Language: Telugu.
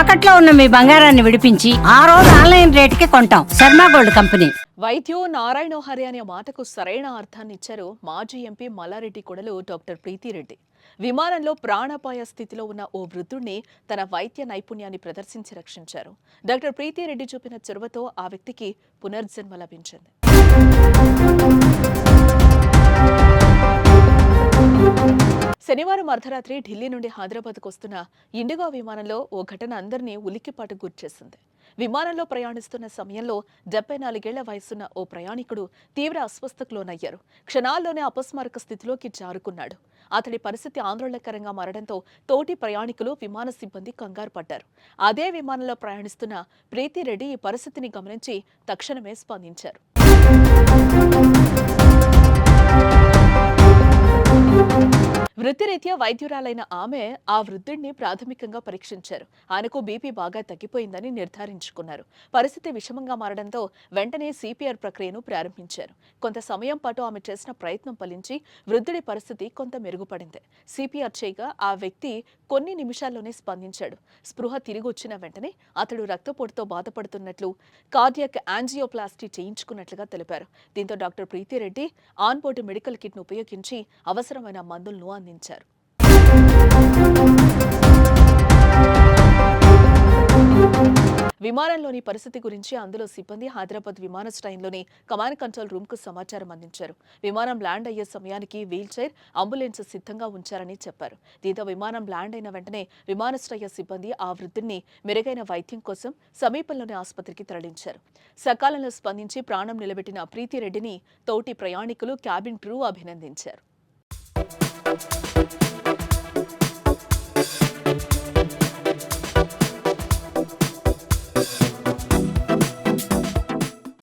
తాకట్లో ఉన్న మీ బంగారాన్ని విడిపించి ఆ రోజు ఆన్లైన్ రేటుకి కొంటాం. Sharma gold company. వైద్యో Narayana Hari అనే మాటకు సరైన అర్థాన్ని ఇచ్చారు మాజీ ఎంపీ మల్లారెడ్డి కొడలు డాక్టర్ ప్రీతిరెడ్డి విమానంలో ప్రాణాపాయ స్థితిలో ఉన్న ఓ వృద్ధుణ్ణి తన వైద్య నైపుణ్యాన్ని ప్రదర్శించి రక్షించారు. డాక్టర్ ప్రీతిరెడ్డి చూపిన చొరవతో ఆ వ్యక్తికి పునర్జన్మ లభించింది. శనివారం అర్ధరాత్రి ఢిల్లీ నుండి హైదరాబాద్కు వస్తున్న ఇండిగో విమానంలో ఓ ఘటన అందరినీ ఉలిక్కిపాటు గుర్చేసింది. విమానంలో ప్రయాణిస్తున్న సమయంలో డెబ్బై నాలుగేళ్ళ వయసున్న ఓ ప్రయాణికుడు తీవ్ర అస్వస్థకు లోనయ్యారు క్షణాల్లోనే అపస్మారక స్థితిలోకి జారుకున్నాడు. అతడి పరిస్థితి ఆందోళనకరంగా మారడంతో తోటి ప్రయాణికులు విమాన సిబ్బంది కంగారు పడ్డారు. అదే విమానంలో ప్రయాణిస్తున్న ప్రీతిరెడ్డి ఈ పరిస్థితిని గమనించి తక్షణమే స్పందించారు. వృత్తిరీత్యా వైద్యురాలైన ఆమె ఆ వృద్ధుడిని ప్రాథమికంగా పరీక్షించారు. ఆయనకు బీపీ బాగా తగ్గిపోయిందని నిర్ధారించుకున్నారు. పరిస్థితి విషమంగా మారడంతో వెంటనే సిపిఆర్ ప్రక్రియను ప్రారంభించారు. కొంత సమయం పాటు ఆమె చేసిన ప్రయత్నం ఫలించి వృద్ధుడి పరిస్థితి కొంత మెరుగుపడింది. సిపిఆర్ చేయగా ఆ వ్యక్తి కొన్ని నిమిషాల్లోనే స్పందించాడు. స్పృహ తిరిగి వచ్చిన వెంటనే అతడు రక్తపోటుతో బాధపడుతున్నట్లు కార్డియాక్ యాంజియోప్లాస్టీ చేయించుకున్నట్లుగా తెలిపారు. దీంతో డాక్టర్ ప్రీతిరెడ్డి ఆన్బోర్డు మెడికల్ కిట్ను ఉపయోగించి అవసరమైన మందులను అందించారు. విమానంలోని పరిస్థితి గురించి అందులో సిబ్బంది హైదరాబాద్ విమానాశ్రయంలోని కమాండ్ కంట్రోల్ రూమ్కు సమాచారం అందించారు. విమానం ల్యాండ్ అయ్యే సమయానికి వీల్ చైర్ అంబులెన్స్ సిద్ధంగా ఉంచారని చెప్పారు. దీంతో విమానం ల్యాండ్ అయిన వెంటనే విమానాశ్రయ సిబ్బంది ఆ వృద్ధుడిని మెరుగైన వైద్యం కోసం సమీపంలోని ఆసుపత్రికి తరలించారు. సకాలంలో స్పందించి ప్రాణం నిలబెట్టిన ప్రీతిరెడ్డిని తోటి ప్రయాణికులు క్యాబిన్ క్రూ అభినందించారు. you